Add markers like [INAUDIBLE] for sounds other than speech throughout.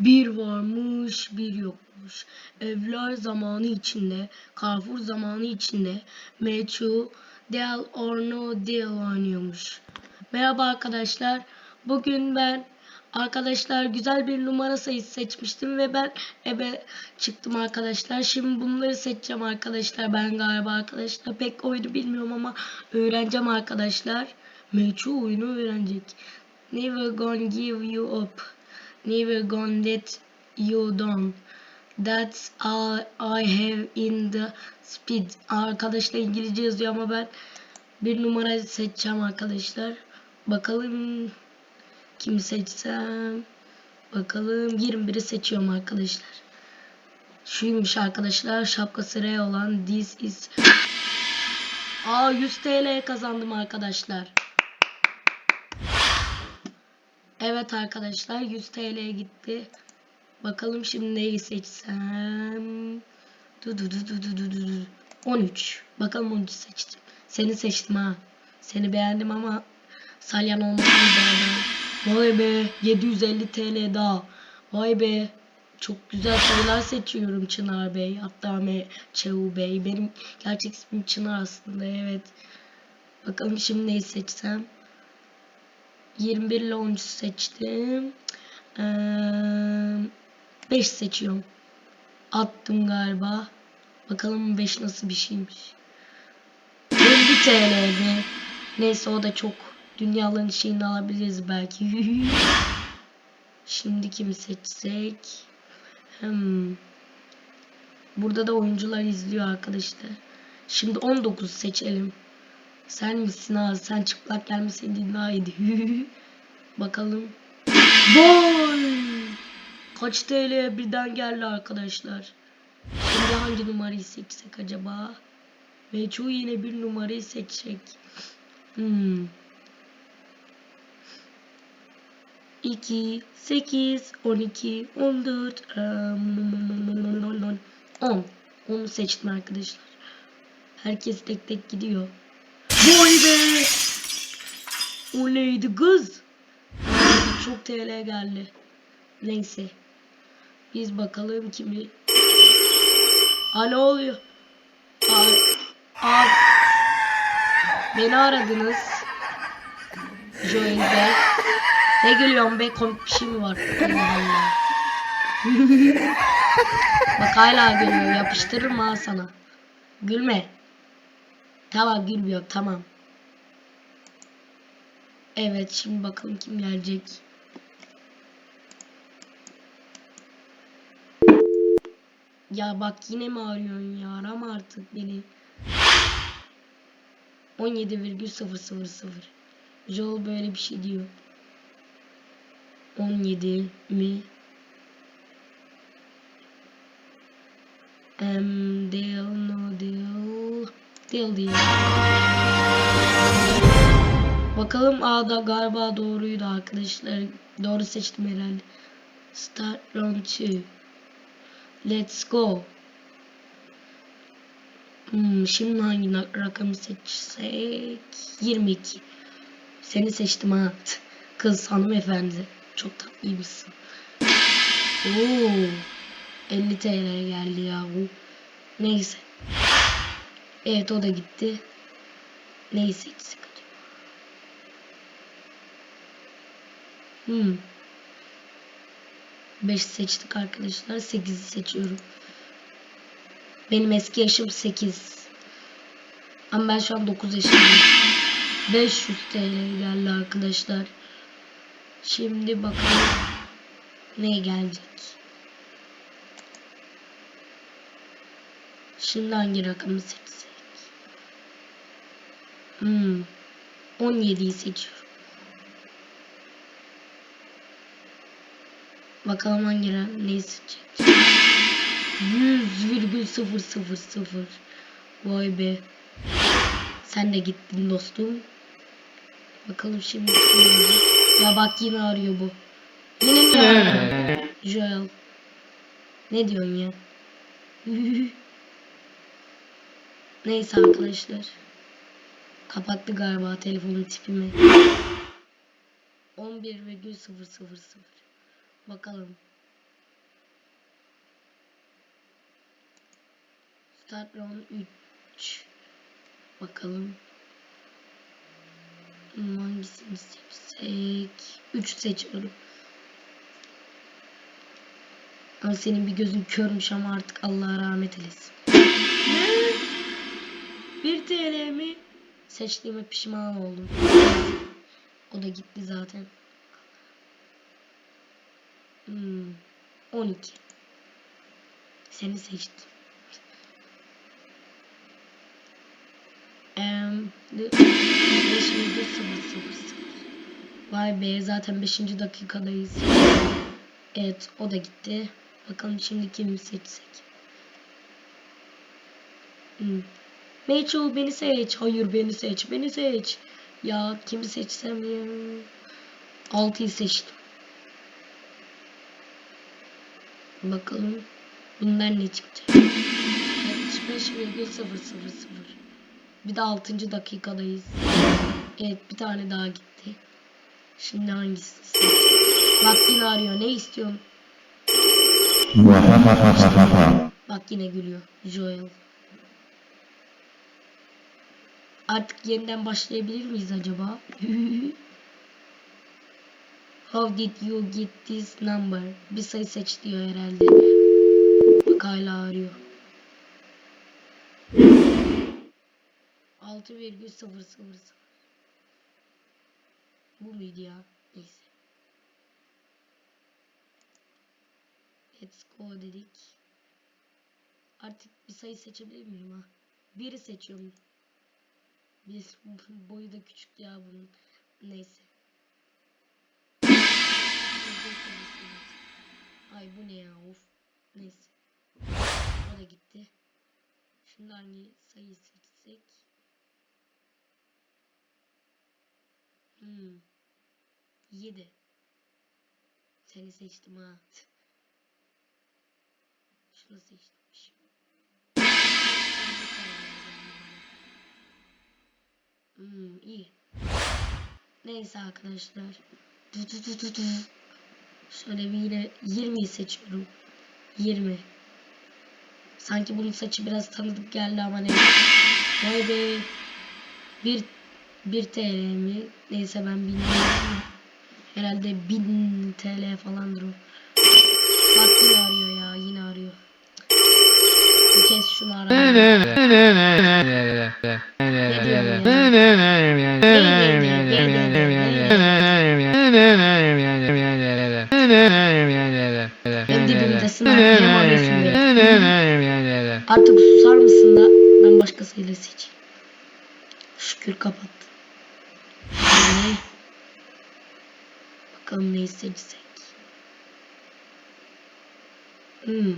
Bir varmış bir yokmuş. Evler zamanı içinde, Carrefour zamanı içinde Meçhul Del or No Del oynuyormuş. Merhaba arkadaşlar. Bugün ben arkadaşlar güzel bir numara sayısı seçmiştim ve ben ebe çıktım arkadaşlar. Şimdi bunları seçeceğim arkadaşlar. Ben galiba arkadaşlar pek oyunu bilmiyorum ama öğreneceğim arkadaşlar. Meçhul oyunu öğrenecek. Never gonna give you up. Never gonna let you down. That's all I have in the speed. Arkadaşlar İngilizce yazıyor ama ben bir numara seçeceğim arkadaşlar. Bakalım kimi seçsem. Bakalım 21'i seçiyorum arkadaşlar. Şuymuş arkadaşlar. Şapkası R olan this is. Aa 100 TL kazandım arkadaşlar. Evet arkadaşlar 100 TL gitti. Bakalım şimdi neyi seçsem. Du du du du du du du du. 13. Bakalım 13 seçtim. Seni seçtim ha. Seni beğendim ama salyan olmasını beğendim. Vay be 750 TL daha. Vay be çok güzel sayılar seçiyorum Çınar Bey. Hatta me Çevu Bey. Benim gerçek ismim Çınar aslında evet. Bakalım şimdi neyi seçsem. 21 ile 13 seçtim. Ee, 5 seçiyorum. Attım galiba. Bakalım 5 nasıl bir şeymiş. 50 TL'di. Neyse o da çok. Dünyaların şeyini alabiliriz belki. [LAUGHS] Şimdi kimi seçsek? Hmm. Burada da oyuncular izliyor arkadaşlar. Şimdi 19 seçelim. Sen misin abi? Sen çıplak gelmeseydin daha iyiydi. [LAUGHS] Bakalım. Gol! Kaç TL birden geldi arkadaşlar. Şimdi hangi numarayı seçsek acaba? Meçhu yine bir numarayı seçecek. Hmm. 2, 8, 12, 14, um, 10. Onu seçtim arkadaşlar. Herkes tek tek gidiyor. Vay be! O neydi kız? Çok TL geldi. Neyse. Biz bakalım kimi. Aa ne oluyor? Aa, aa. Beni aradınız. Joel. Ne gülüyorsun be? Komik bir şey mi var? Allah. [LAUGHS] Bak hala gülüyor. Yapıştırırım ha sana. Gülme. Tamam gülmüyor tamam. Evet şimdi bakalım kim gelecek. Ya bak yine mi arıyorsun ya? Arama artık beni. 17,000 Joel böyle bir şey diyor. 17 mi? Em, deal, no deal. Deal diye. Bakalım A'da galiba doğruydu arkadaşlar. Doğru seçtim herhalde. Start round 2. Let's go. Hmm, şimdi hangi rakamı seçsek? 22. Seni seçtim ha. Kız hanımefendi. Çok tatlıymışsın. Oo. 50 TL geldi ya bu. Neyse. Evet o da gitti. Neyi seçsek acaba? Hmm. 5 seçtik arkadaşlar. 8'i seçiyorum. Benim eski yaşım 8. Ama ben şu an 9 yaşındayım. 500 TL geldi arkadaşlar. Şimdi bakalım ne gelecek. Şimdi hangi rakamı seçsek? Hmm. 17'yi seçiyorum. Bakalım hangi rakam neyi seçecek? 100,000 Vay be. Sen de gittin dostum. Bakalım şimdi? Ya bak yine arıyor bu. Yine mi arıyor? Joel. Ne diyorsun ya? [LAUGHS] Neyse arkadaşlar. Kapattı galiba telefonun tipimi. 11,000 Bakalım. Start round 3 Bakalım. Hmm, Hangisini seçsek? 3 seçiyorum. Ama senin bir gözün körmüş ama artık Allah rahmet eylesin. 1 TL mi? Seçtiğime pişman oldum. O da gitti zaten. Hmm, 12. Seni seçtim. Em, de- beş virgül sıfır sıfır sıfır. Vay be zaten 5. dakikadayız. Evet o da gitti. Bakalım şimdi kimi seçsek. Hmm. Rachel beni seç. Hayır beni seç. Beni seç. Ya kimi seçsem ya. 6'yı seçtim. Bakalım bunlar ne çıkacak. 75,000. Bir de 6. dakikadayız. Evet bir tane daha gitti. Şimdi seçeceğim? Bak yine arıyor. Ne istiyorsun? Bak yine gülüyor. Joel. Artık yeniden başlayabilir miyiz acaba? [LAUGHS] How did you get this number? Bir sayı seç diyor herhalde. Bak hala arıyor. 6,000 Bu muydu ya? Neyse. Let's go dedik. Artık bir sayı seçebilir miyim ha? Biri seçiyorum. Bir boyu da küçük ya bunun. Neyse. Ay bu ne ya of. Neyse. O da gitti. Şimdi hangi sayı seçsek? Hmm. 7. Seni seçtim ha. [LAUGHS] Şunu seçtim. Hmm, iyi. Neyse arkadaşlar. Tü tü tü tü tü. Şöyle bir yine 20'yi seçiyorum. 20. Sanki bunun saçı biraz tanıdık geldi ama neyse. Vay be. 1 1 TL mi? Neyse ben bilmiyorum. Herhalde 1000 TL falandır o. Bak arıyor ya. Yine kez şunu ara. Ne diyor ya? Hem dibimdesin abi. Hem arıyorsun beni. Artık susar mısın da ben başkasıyla seçeyim. Şükür kapattı. Şimdi bakalım neyi seçsek. Hmm.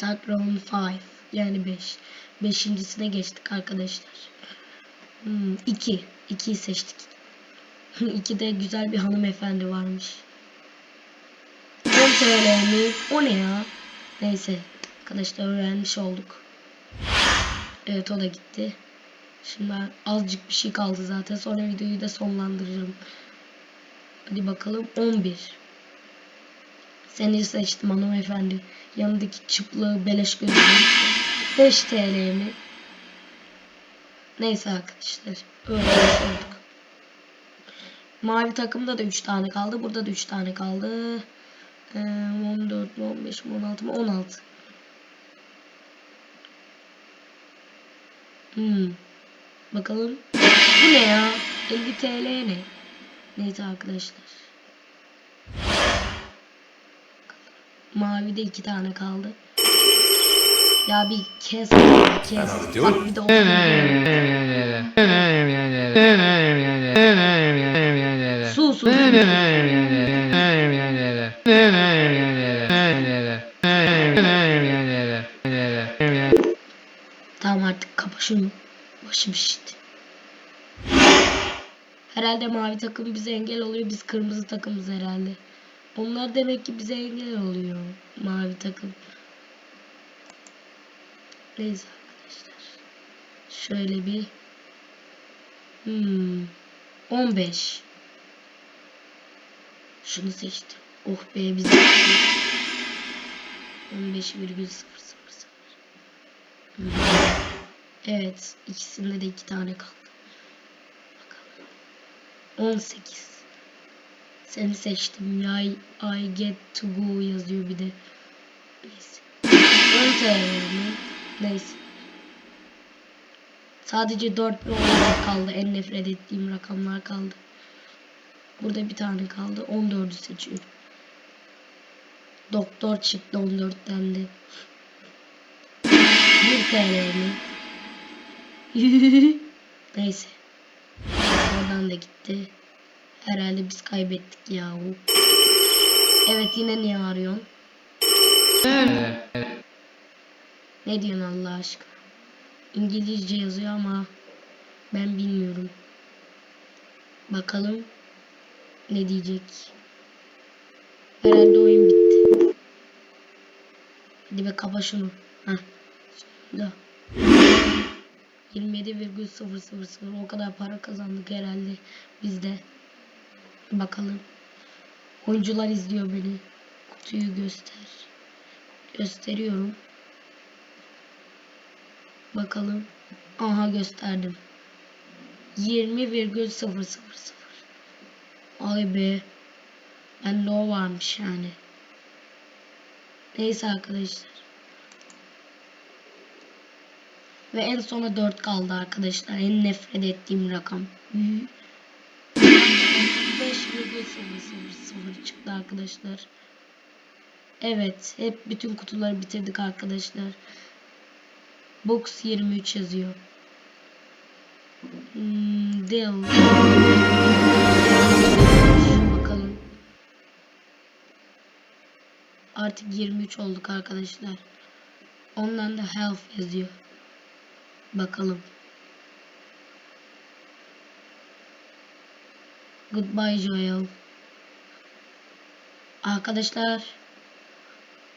Start round 5. Yani 5. Beşincisine geçtik arkadaşlar. Hmm. 2. 2'yi seçtik. [LAUGHS] 2'de güzel bir hanımefendi varmış. 10 TL mi? O ne ya? Neyse. Arkadaşlar öğrenmiş olduk. Evet o da gitti. Şimdi azıcık bir şey kaldı zaten. Sonra videoyu da sonlandırırım. Hadi bakalım 11. Seni seçtim hanımefendi. Yanındaki çıplığı beleş gözlü. 5 TL mi? Neyse arkadaşlar. Öğrenmiş olduk. Mavi takımda da 3 tane kaldı. Burada da 3 tane kaldı. Ee, 14 mi 15 mi 16 mı 16. Hmm. Bakalım. Bu ne ya? 50 TL ne? Neyse arkadaşlar. Mavide iki tane kaldı. Ya bir kes, bir kes. Bak bir de Su su. Tamam artık kapa şunu. Başım şişti. Herhalde mavi takım bize engel oluyor. Biz kırmızı takımız herhalde. Onlar demek ki bize engel oluyor. Mavi takım. Neyse arkadaşlar. Şöyle bir hmm, 15 Şunu seçtim. Oh be bize 15,000 Evet. ikisinde de iki tane kaldı. Bakalım. 18. Seni seçtim. Ya I get to go yazıyor bir de. Neyse. 10 TL? Neyse. Sadece 4 ve 14 kaldı. En nefret ettiğim rakamlar kaldı. Burada bir tane kaldı. 14'ü seçiyorum. Doktor çıktı 14'ten de. 1 TL mi? [LAUGHS] Neyse. Oradan da gitti. Herhalde biz kaybettik yahu. Evet yine niye arıyorsun? Ne diyorsun Allah aşkına? İngilizce yazıyor ama ben bilmiyorum. Bakalım ne diyecek. Herhalde oyun bitti. Hadi be kapa şunu. Heh. Sonunda. 27,000 o kadar para kazandık herhalde biz de. Bakalım. Oyuncular izliyor beni. Kutuyu göster. Gösteriyorum. Bakalım. Aha gösterdim. 20,000 Ay be. Bende o varmış yani. Neyse arkadaşlar. Ve en sona 4 kaldı arkadaşlar. En nefret ettiğim rakam. 5,000 çıktı arkadaşlar. Evet. Hep bütün kutuları bitirdik arkadaşlar. Box 23 yazıyor. Hmm, Dell. Bakalım. Artık 23 olduk arkadaşlar. Ondan da health yazıyor. Bakalım. Goodbye Joel. Arkadaşlar.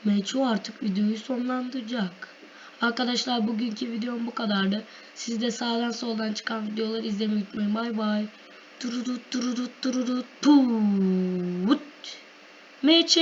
Meço artık videoyu sonlandıracak. Arkadaşlar bugünkü videom bu kadardı. Siz de sağdan soldan çıkan videoları izlemeyi unutmayın. Bay bay. Turudut turudut turudut put. Meço.